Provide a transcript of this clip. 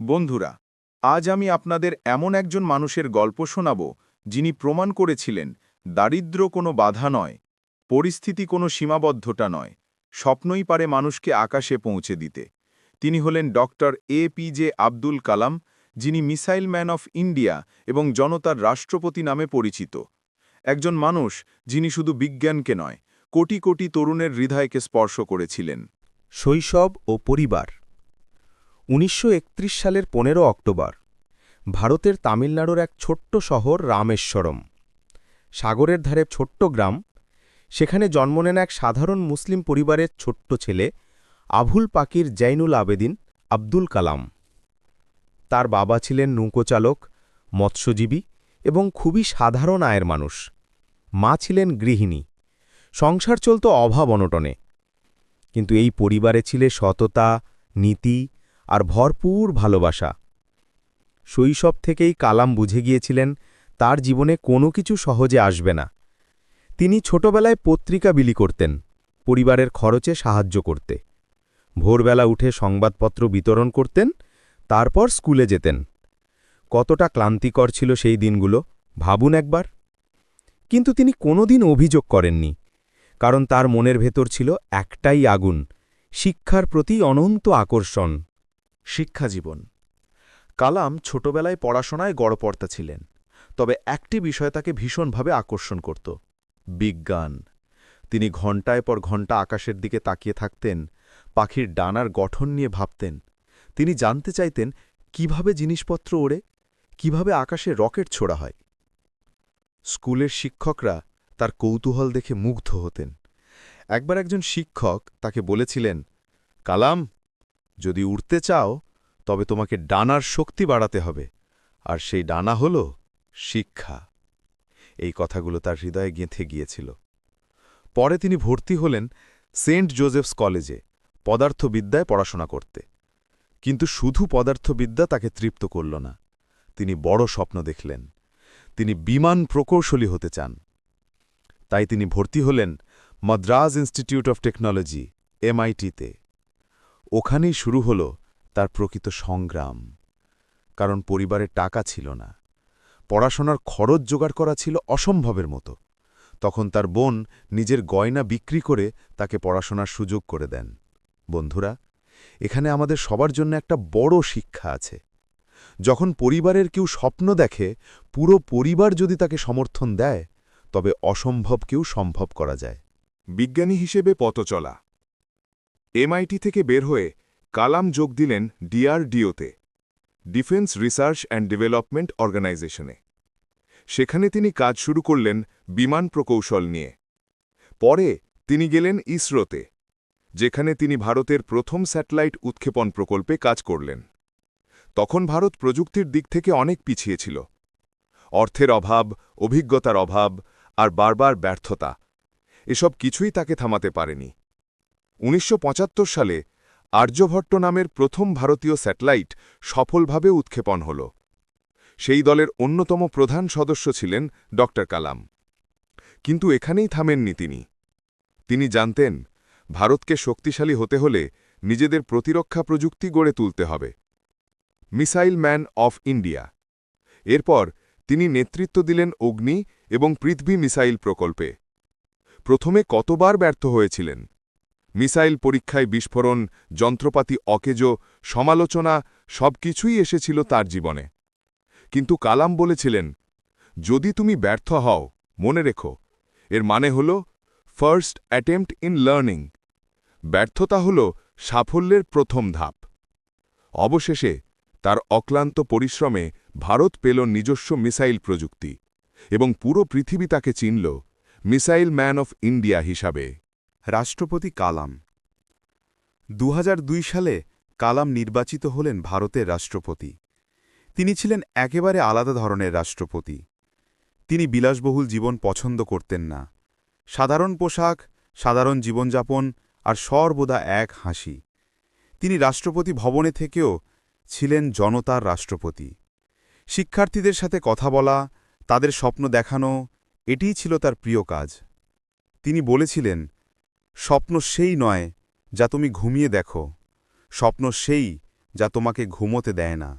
বন্ধুরা, আজ আমি আপনাদের এমন একজন মানুষের গল্প শোনাব, যিনি প্রমাণ করেছিলেন, দারিদ্র্য কোনো বাধা নয়, পরিস্থিতি কোনো সীমাবদ্ধতা নয়, স্বপ্নই পারে মানুষকে আকাশে পৌঁছে দিতে। তিনি হলেন doctor A P J Abdul Kalam, যিনি মিসাইল ম্যান অফ ইন্ডিয়া এবং জনতার রাষ্ট্রপতি নামে পরিচিত। একজন মানুষ, যিনি শুধু বিজ্ঞানকে নয়, কোটি কোটি তরুণের হৃদয়কে স্পর্শ করেছিলেন। শৈশব ও পরিবার উনিশশো একত্রিশ সালের পনেরো অক্টোবর, ভারতের তামিলনাড়ুর এক ছোট্ট শহর রামেশ্বরম। সাগরের ধারে ছোট্ট গ্রাম, সেখানে জন্ম নেন এক সাধারণ মুসলিম পরিবারের ছোট্ট ছেলে আভুল পাকির জৈনুল আবেদিন আব্দুল কালাম। তার বাবা ছিলেন নৌকোচালক, মৎস্যজীবী এবং খুবই সাধারণ আয়ের মানুষ। মা ছিলেন গৃহিণী। সংসার চলত অভাব অনটনে। কিন্তু এই পরিবারে ছিলে সততা, নীতি আর ভরপুর ভালোবাসা। শৈশব থেকেই কালাম বুঝে গিয়েছিলেন, তার জীবনে কোনো কিছু সহজে আসবে না। তিনি ছোটবেলায় পত্রিকা বিলি করতেন, পরিবারের খরচে সাহায্য করতে। ভোরবেলা উঠে সংবাদপত্র বিতরণ করতেন, তারপর স্কুলে যেতেন। কতটা ক্লান্তিকর ছিল সেই দিনগুলো, ভাবুন একবার। কিন্তু তিনি কোনোদিন অভিযোগ করেননি, কারণ তার মনের ভেতর ছিল একটাই আগুন, শিক্ষার প্রতি অনন্ত আকর্ষণ। শিক্ষা জীবন। কালাম ছোটবেলায় পড়াশোনায় গড়পর্তা ছিলেন, তবে একটি বিষয় তাকে ভীষণভাবে আকর্ষণ করত, বিজ্ঞান। তিনি ঘণ্টায় পর ঘণ্টা আকাশের দিকে তাকিয়ে থাকতেন, পাখির ডানার গঠন নিয়ে ভাবতেন। তিনি জানতে চাইতেন, কীভাবে জিনিসপত্র ওড়ে, কীভাবে আকাশে রকেট ছোড়া হয়। স্কুলের শিক্ষকরা তার কৌতূহল দেখে মুগ্ধ হতেন। একবার একজন শিক্ষক তাকে বলেছিলেন, কালাম যদি উড়তে চাও, তবে তোমাকে ডানার শক্তি বাড়াতে হবে। আর সেই ডানা হল শিক্ষা। এই কথাগুলো তার হৃদয়ে গেঁথে গিয়েছিল। পরে তিনি ভর্তি হলেন সেন্ট জোজেফস কলেজে পদার্থবিদ্যায় পড়াশোনা করতে। কিন্তু শুধু পদার্থবিদ্যা তাকে তৃপ্ত করল না, তিনি বড় স্বপ্ন দেখলেন। তিনি বিমান প্রকৌশলী হতে চান। তাই তিনি ভর্তি হলেন মাদ্রাজ ইনস্টিটিউট অফ টেকনোলজি, এমআইটিতে। ওখানেই শুরু হল তার প্রকৃত সংগ্রাম। কারণ পরিবারের টাকা ছিল না। পড়াশোনার খরচ জোগাড় করা ছিল অসম্ভবের মতো। তখন তার বোন নিজের গয়না বিক্রি করে তাকে পড়াশোনার সুযোগ করে দেন। বন্ধুরা, এখানে আমাদের সবার জন্য একটা বড় শিক্ষা আছে। যখন পরিবারের কেউ স্বপ্ন দেখে পুরো পরিবার যদি তাকে সমর্থন দেয়, তবে অসম্ভবকেও সম্ভব করা যায়। বিজ্ঞানী হিসেবে পথ চলা এমআইটি থেকে বের হয়ে কালাম যোগ দিলেন ডিআরডিওতে ডিফেন্স রিসার্চ অ্যান্ড ডেভেলপমেন্ট অর্গানাইজেশনে সেখানে তিনি কাজ শুরু করলেন বিমান প্রকৌশল নিয়ে। পরে তিনি গেলেন ইসরোতে, যেখানে তিনি ভারতের প্রথম স্যাটেলাইট উৎক্ষেপণ প্রকল্পে কাজ করলেন। তখন ভারত প্রযুক্তির দিক থেকে অনেক পিছিয়ে ছিল। অর্থের অভাব, অভিজ্ঞতার অভাব আর বারবার ব্যর্থতা, এসব কিছুই তাকে থামাতে পারেনি। উনিশশো পঁচাত্তর সালে আর্যভট্ট নামের প্রথম ভারতীয় স্যাটেলাইট সফলভাবে উৎক্ষেপণ হল। সেই দলের অন্যতম প্রধান সদস্য ছিলেন ড কালাম। কিন্তু এখানেই থামেননি তিনি। তিনি জানতেন, ভারতকে শক্তিশালী হতে হলে নিজেদের প্রতিরক্ষা প্রযুক্তি গড়ে তুলতে হবে। Missile man of India. এরপর তিনি নেতৃত্ব দিলেন অগ্নি এবং পৃথ্বী মিসাইল প্রকল্পে। প্রথমে কতবার ব্যর্থ হয়েছিলেন? মিসাইল পরীক্ষায় বিস্ফোরণ, যন্ত্রপাতি অকেজ, সমালোচনা, সবকিছুই এসেছিল তার জীবনে। কিন্তু কালাম বলেছিলেন, যদি তুমি ব্যর্থ হও, মনে রেখো। এর মানে হল ফার্স্ট অ্যাটেম্পট ইন লার্নিং ব্যর্থতা হল সাফল্যের প্রথম ধাপ। অবশেষে, তার অক্লান্ত পরিশ্রমে ভারত পেল নিজস্ব মিসাইল প্রযুক্তি এবং পুরো পৃথিবী তাকে চিনল, মিসাইল ম্যান অফ ইন্ডিয়া হিসাবে। রাষ্ট্রপতি কালাম। দু হাজার দুই সালে কালাম নির্বাচিত হলেন ভারতের রাষ্ট্রপতি। তিনি ছিলেন একেবারে আলাদা ধরনের রাষ্ট্রপতি। তিনি বিলাসবহুল জীবন পছন্দ করতেন না। সাধারণ পোশাক, সাধারণ জীবনযাপন আর সর্বদা এক হাসি। তিনি রাষ্ট্রপতি ভবনে থেকেও ছিলেন জনতার রাষ্ট্রপতি। শিক্ষার্থীদের সাথে কথা বলা, তাদের স্বপ্ন দেখানো, এটিই ছিল তার প্রিয় কাজ। তিনি বলেছিলেন স্বপ্ন সেই নয় যা তুমি ঘুমিয়ে দেখো। স্বপ্ন সেই যা তোমাকে ঘুমোতে দেয় না।